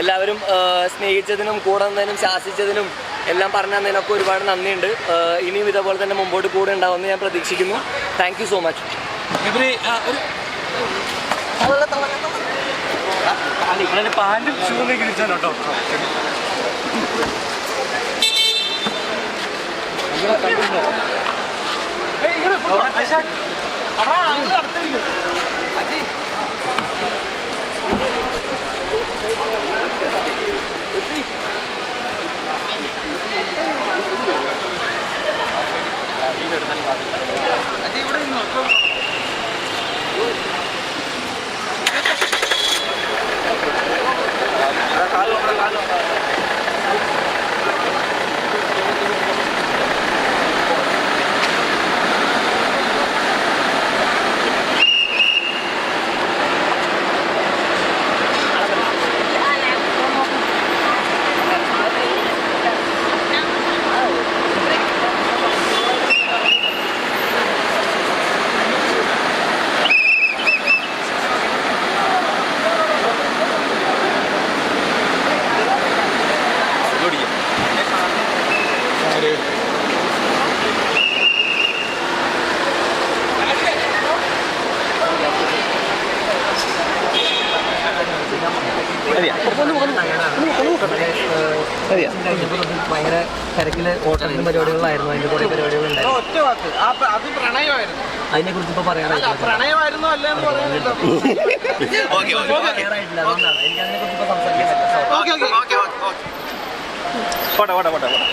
എല്ലാവരും സ്നേഹിച്ചതിനും കൂടെ നിന്നതിനും ശാസിച്ചതിനും എല്ലാം പറഞ്ഞു തന്നതിനൊക്കെ ഒരുപാട് നന്ദിയുണ്ട്. ഇനിയും ഇതേപോലെ തന്നെ മുമ്പോട്ട് കൂടെ ഉണ്ടാവുമെന്ന് ഞാൻ പ്രതീക്ഷിക്കുന്നു. താങ്ക് യു സോ മച്ച് പാന്റും ഇരിച്ചാണ് കേട്ടോ ഭയങ്കര തിരക്കിൽ ഓട്ടത്തിലും പരിപാടികളായിരുന്നു അതിന്റെ കുറെ പരിപാടികളുണ്ടായിരുന്നു ഒറ്റ വാക്ക് അത് പ്രണയമായിരുന്നു അതിനെ കുറിച്ച് ഇപ്പൊ പറയാനായിട്ടില്ല പ്രണയമായിരുന്നു അല്ല എന്ന് പറയുന്നില്ല പറയാനായിട്ടില്ല അതുകൊണ്ടാണ് എനിക്ക് അതിനെ കുറിച്ച് ഇപ്പൊ സംസാരിക്കാൻ പറ്റില്ല ഓക്കെ ഓക്കെ. ഓക്കെ ഓക്കെ പോട്ടെ പോട്ടെ പോട്ടെ പോട്ടെ